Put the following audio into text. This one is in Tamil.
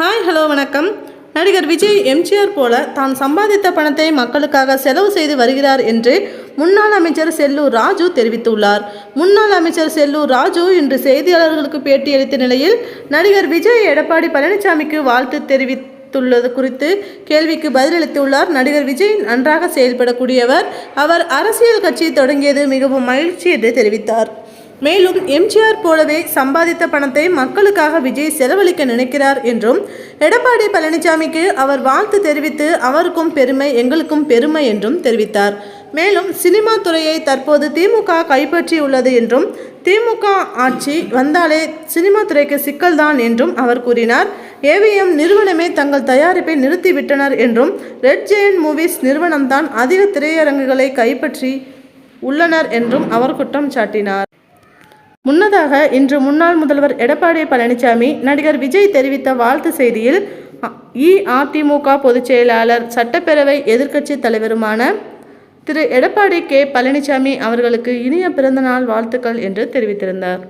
ஹாய் ஹலோ வணக்கம். நடிகர் விஜய் எம்ஜிஆர் போல தான் சம்பாதித்த பணத்தை மக்களுக்காக செலவு செய்து வருகிறார் என்று முன்னாள் அமைச்சர் செல்லூர் ராஜு தெரிவித்துள்ளார். முன்னாள் அமைச்சர் செல்லூர் ராஜு இன்று செய்தியாளர்களுக்கு பேட்டியளித்த நிலையில் நடிகர் விஜய் எடப்பாடி பழனிசாமிக்கு வாழ்த்து தெரிவித்துள்ளது குறித்து கேள்விக்கு பதிலளித்துள்ளார். நடிகர் விஜய் நன்றாக செயல்படக்கூடியவர். அவர் அரசியல் கட்சி தொடங்கியது மிகவும் மகிழ்ச்சி என்று தெரிவித்தார். மேலும் எம்ஜிஆர் போலவே சம்பாதித்த பணத்தை மக்களுக்காக விஜய் செலவழிக்க நினைக்கிறார் என்றும் எடப்பாடி பழனிசாமிக்கு அவர் வாழ்த்து தெரிவித்து அவருக்கும் பெருமை எங்களுக்கும் பெருமை என்றும் தெரிவித்தார். மேலும் சினிமா துறையை தற்போது திமுக கைப்பற்றியுள்ளது என்றும் திமுக ஆட்சி வந்தாலே சினிமா துறைக்கு சிக்கல்தான் என்றும் அவர் கூறினார். ஏவிஎம் நிறுவனமே தங்கள் தயாரிப்பை நிறுத்திவிட்டனர் என்றும் ரெட் ஜெயன் மூவிஸ் நிறுவனம்தான் அதிக திரையரங்குகளை கைப்பற்றி உள்ளனர் என்றும் அவர் குற்றம் சாட்டினார். முன்னதாக இன்று முன்னாள் முதல்வர் எடப்பாடி பழனிசாமி நடிகர் விஜய் தெரிவித்த வாழ்த்து செய்தியில் இஅதிமுக பொதுச் செயலாளர் சட்டப்பேரவை எதிர்க்கட்சி தலைவருமான திரு. எடப்பாடி கே. பழனிசாமி அவர்களுக்கு இனிய பிறந்தநாள் வாழ்த்துக்கள் என்று தெரிவித்திருந்தார்.